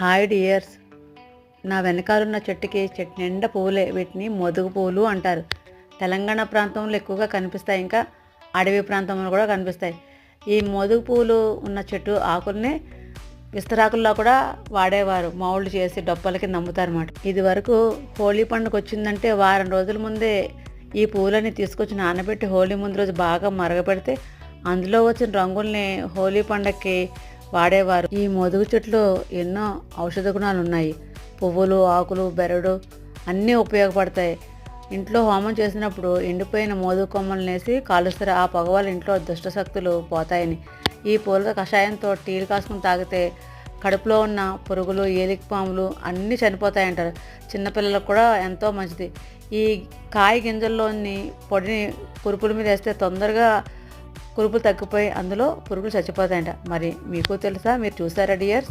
Hi dears నా వెనకాలన్న చెట్టుకి చెట్టు నిండా పువ్వులే వీటిని మొదుగు పువ్వులు అంటారు. తెలంగాణ ప్రాంతంలో ఎక్కువగా కనిపిస్తాయి. ఇంకా అడవి ప్రాంతంలో కూడా కనిపిస్తాయి. ఈ మొదుగు పువ్వులు ఉన్న చెట్టు ఆకుల్ని విస్తరాకుల్లో కూడా వాడేవారు. మౌళ్ళు చేసి డొప్పల కింద అమ్ముతారన్నమాట. ఇది వరకు హోలీ పండుగ వచ్చిందంటే వారం రోజుల ముందే ఈ పువ్వులని తీసుకొచ్చి నానబెట్టి హోలీ ముందు రోజు బాగా మరగపెడితే అందులో వచ్చిన రంగుల్ని హోలీ పండగకి వాడేవారు. ఈ మొదుగు చెట్లు ఎన్నో ఔషధ గుణాలు ఉన్నాయి పువ్వులు ఆకులు బెరడు అన్నీ ఉపయోగపడతాయి. ఇంట్లో హోమం చేసినప్పుడు ఎండిపోయిన మోదుగు కొమ్మలు వేసి కాలుస్తారు. ఆ పొగ ఇంట్లో దుష్టశక్తులు పోతాయని. ఈ పూల కషాయంతో టీలు కాసుకుని తాగితే కడుపులో ఉన్న పురుగులు ఏలికి పాములు అన్నీ చనిపోతాయంటారు. చిన్నపిల్లలకు కూడా ఎంతో మంచిది. ఈ కాయ గింజల్లోని పొడిని పురుపుల మీద వేస్తే తొందరగా పురుగులు తగ్గిపోయి అందులో పురుగులు చచ్చిపోతాయంట. మరి మీకు తెలుసా? మీరు చూసారా డియర్స్?